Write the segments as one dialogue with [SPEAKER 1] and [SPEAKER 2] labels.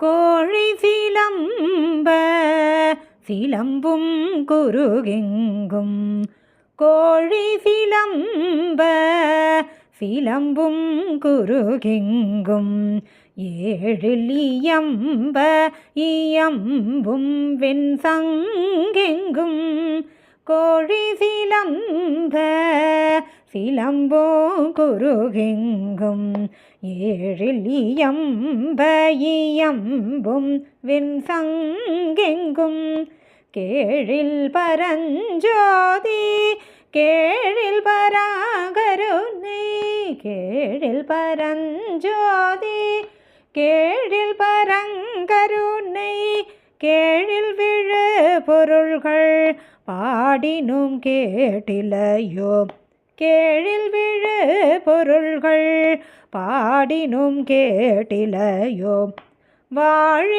[SPEAKER 1] கோழி சிலம்ப சிலம்பும் குருகெங்கும் கோழி சிலம்ப சிலம்பும் குருகெங்கும் ஏழில் இயம்ப இயம்பும் வெண்சங்கெங்கும் கோழி சிலம்ப சிலம்போ குருகெங்கும் ஏழில் வெண்சங்கெங்கும். கேழில் பரஞ்சோதி கேழில் பராகருணை. கேழில் பரஞ்சோதி கேழில் பரங்கருணை. கேழில் விழு பொருள்கள் பாடினும் கேட்டிலையோ கேழில் விழு பொருள்கள் பாடினும் கேட்டிலையோ. வாழியதென்ன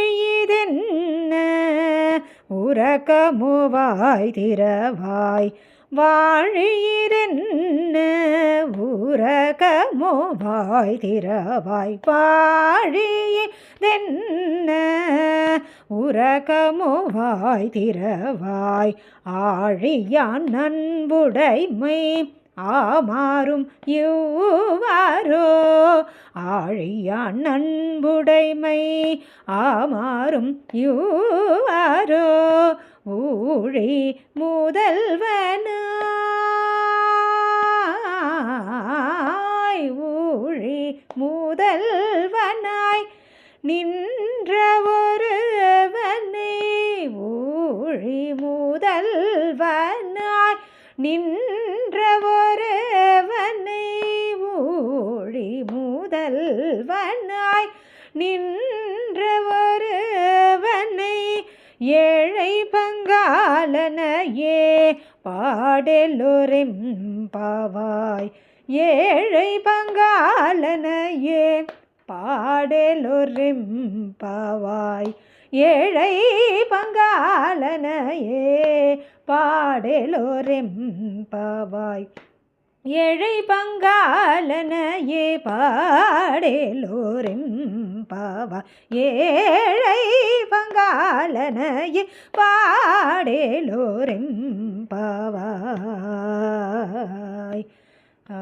[SPEAKER 1] உறக்கமுவாய் திறவாய். வாழியிரென்ன ஊரகமோவாய் திறவாய். வாழியதென்ன உறக்கமோவாய் திறவாய். ஆழியான் நண்புடைமை ஆமாறும் யூவாரோ. ஆழியான் நண்புடைமை ஆமாறும் யூவாரோ. ஊழி முதல்வனாய் ஊழி முதல்வனாய் நின்ற ஒருவனை. ஊழி முதல்வனாய் நின்ற ஒருவனை ஊழி முதல்வனாய் நின்ற ஒருவனை ஏழை பங்காலனையே பாடலொரெம்பாவாய். ஏழை பங்காளனையே பங்காலனையே பாடலொரெம்பாவாய். ஏழை பங்காளனையே பாடலொரெம்பாவாய். ஏழை பங்காலனையே பாடேலோரெம்பாவா ஏழை பங்காலனையே பாடேலோரெம்பாவாய். ஆ.